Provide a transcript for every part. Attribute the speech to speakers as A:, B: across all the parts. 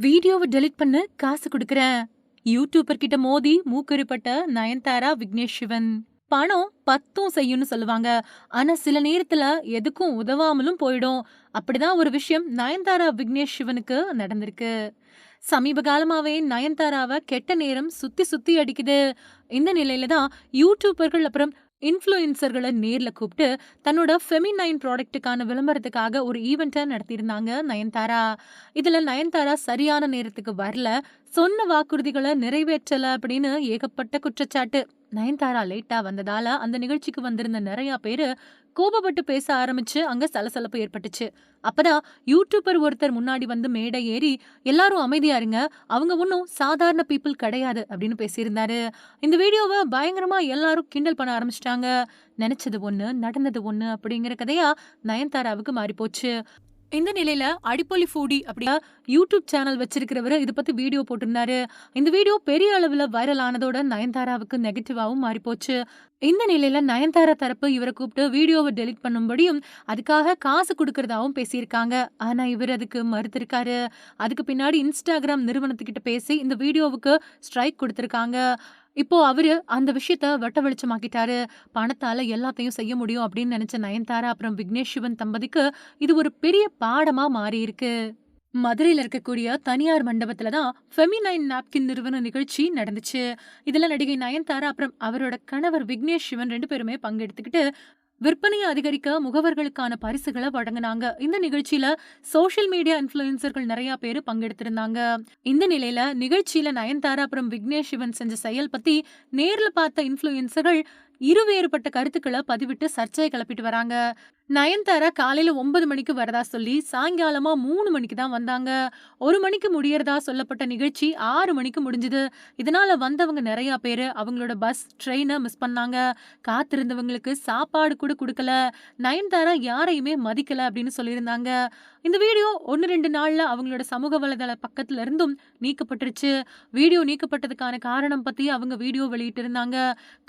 A: வீடியோவை டெலிட் பண்ண காசு கொடுக்கறேன். யூடியூபர் கிட்ட மோதி மூக்கறிப்பட்ட நயன்தாரா விக்னேஷ் சிவன். பணம் பத்தும் செய்யும்னு சொல்லுவாங்க. ஆனா சில நேரத்துல எதுக்கும் உதவாமலும் போயிடும். அப்படிதான் ஒரு விஷயம் நயன்தாரா விக்னேஷ் சிவனுக்கு நடந்திருக்கு. சமீப காலமாவே நயன்தாராவை கெட்ட நேரம் சுத்தி சுத்தி அடிக்குது. இந்த நிலையில தான் யூடியூபர்கள் அப்புறம் இன்ஃப்ளூயன்சர்களை நேர்ல கூப்பிட்டு தன்னோட ஃபெமினைன் ப்ராடக்ட்டுக்கான விளம்பரத்துக்காக ஒரு ஈவெண்ட்டை நடத்தியிருந்தாங்க நயன்தாரா. இதுல நயன்தாரா சரியான நேரத்துக்கு வரல. சொன்ன வாக்குறுதிகளை நிறைவேற்றல அப்படின்னு ஏகப்பட்ட குற்றச்சாட்டு. நயன்தாரா லேட்டா வந்ததால அந்த நிகழ்ச்சிக்கு வந்திருந்த நிறைய பேரு கோபப்பட்டு பேச ஆரம்பிச்சு அங்க சலசலப்பு ஏற்பட்டுச்சு. அப்பதான் யூடியூபர் ஒருத்தர் முன்னாடி வந்து மேடை ஏறி எல்லாரும் அமைதியா இருங்க அவங்க ஒன்றும் சாதாரண பீப்புள் கிடையாது அப்படின்னு பேசியிருந்தாரு. இந்த வீடியோவை பயங்கரமா எல்லாரும் கிண்டல் பண்ண ஆரம்பிச்சிட்டாங்க. நினைச்சது ஒன்று நடந்தது ஒன்று அப்படிங்கிற கதையா நயன்தாராவுக்கு மாறிப்போச்சு. இந்த நிலையில அடிப்பொலி ஃபூடி அப்படியா யூடியூப் சேனல் வச்சிருக்கிறவர் இதை பத்தி வீடியோ போட்டிருந்தாரு. இந்த வீடியோ பெரிய அளவில் வைரல் ஆனதோட நயன்தாராவுக்கு நெகட்டிவாகவும் மாறிப்போச்சு. இந்த நிலையில நயன்தாரா தரப்பு இவரை கூப்பிட்டு வீடியோவை டெலிட் பண்ணும்படியும் அதுக்காக காசு கொடுக்கறதாவும் பேசியிருக்காங்க. ஆனா இவர் அதுக்கு மறுத்திருக்காரு. அதுக்கு பின்னாடி இன்ஸ்டாகிராம் நிறுவனத்துக்கிட்ட பேசி இந்த வீடியோவுக்கு ஸ்ட்ரைக் கொடுத்திருக்காங்க. இப்போ அவரு அந்த விஷயத்த வட்ட வெளிச்சமாக்கிட்டாரு. பணத்தால எல்லாத்தையும் செய்ய முடியும் அப்படின்னு நினைச்ச நயன்தாரா அப்புறம் விக்னேஷ் சிவன் தம்பதிக்கு இது ஒரு பெரிய பாடமா மாறி இருக்கு மதுரையில் இருக்கக்கூடிய தனியார் மண்டபத்துல தான் ஃபெமினைன் நாப்கின் நிறுவன நிகழ்ச்சி நடந்துச்சு. இதுல நடிகை நயன்தாரா அப்புறம் அவரோட கணவர் விக்னேஷ் சிவன் ரெண்டு பேருமே பங்கெடுத்துக்கிட்டு விற்பனையை அதிகரிக்க முகவர்களுக்கான பரிசுகளை வழங்கினாங்க. இந்த நிகழ்ச்சியில சோசியல் மீடியா இன்ஃபுளுசர்கள் நிறைய பேர் பங்கெடுத்திருந்தாங்க. இந்த நிலையில நிகழ்ச்சியில நயன்தாரா அப்புறம் விக்னேஷ் சிவன் செஞ்ச செயல் பத்தி நேர்ல பார்த்த இன்ஃபுளுசர்கள் இருவேறுபட்ட கருத்துக்களை பதிவிட்டு சர்ச்சையை கிளப்பிட்டு வராங்க. நயன்தாரா காலையில் ஒன்பது மணிக்கு வரதா சொல்லி சாயங்காலமா மூணு மணிக்கு தான் வந்தாங்க. ஒரு மணிக்கு முடியறதா சொல்லப்பட்ட நிகழ்ச்சி ஆறு மணிக்கு முடிஞ்சுது. இதனால வந்தவங்க நிறைய பேர் அவங்களோட பஸ் ட்ரெயினை மிஸ் பண்ணாங்க. காத்திருந்தவங்களுக்கு சாப்பாடு கூட கொடுக்கல. நயன்தாரா யாரையுமே மதிக்கல அப்படின்னு சொல்லியிருந்தாங்க. இந்த வீடியோ ஒன்று ரெண்டு நாளில் அவங்களோட சமூக வலைதள பக்கத்துல இருந்தும் நீக்கப்பட்டுருச்சு. வீடியோ நீக்கப்பட்டதுக்கான காரணம் பத்தி அவங்க வீடியோ வெளியிட்டு இருந்தாங்க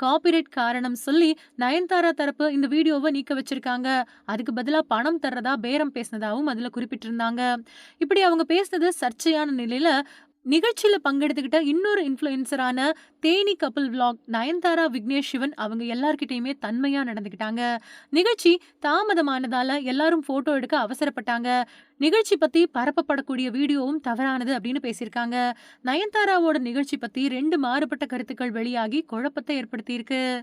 A: காப்பிரைட் காரணம் சொல்லி நயன்தாரா தரப்பு இந்த வீடியோவை நீக்க வச்சிருக்காங்க. அதுக்கு பதிலா பணம் தர்றதா பேரம் பேசினதாகவும் அதுல குறிப்பிட்டிருந்தாங்க. இப்படி அவங்க பேசுனது சர்ச்சையான நிலையில நிகழ்ச்சியில் பங்கெடுத்துக்கிட்ட இன்னொரு இன்ஃப்ளூயன்சரான தேனி கபில் விளாக் நயன்தாரா விக்னேஷ் சிவன் அவங்க எல்லார்கிட்டயுமே தன்மையா நடந்துக்கிட்டாங்க. நிகழ்ச்சி தாமதமானதால எல்லாரும் போட்டோ எடுக்க அவசரப்பட்டாங்க. நிகழ்ச்சி பத்தி பரப்பப்படக்கூடிய வீடியோவும் தவறானது அப்படின்னு பேசியிருக்காங்க. நயன்தாராவோட நிகழ்ச்சி பத்தி ரெண்டு மாறுபட்ட கருத்துக்கள் வெளியாகி குழப்பத்தை ஏற்படுத்தியிருக்கு.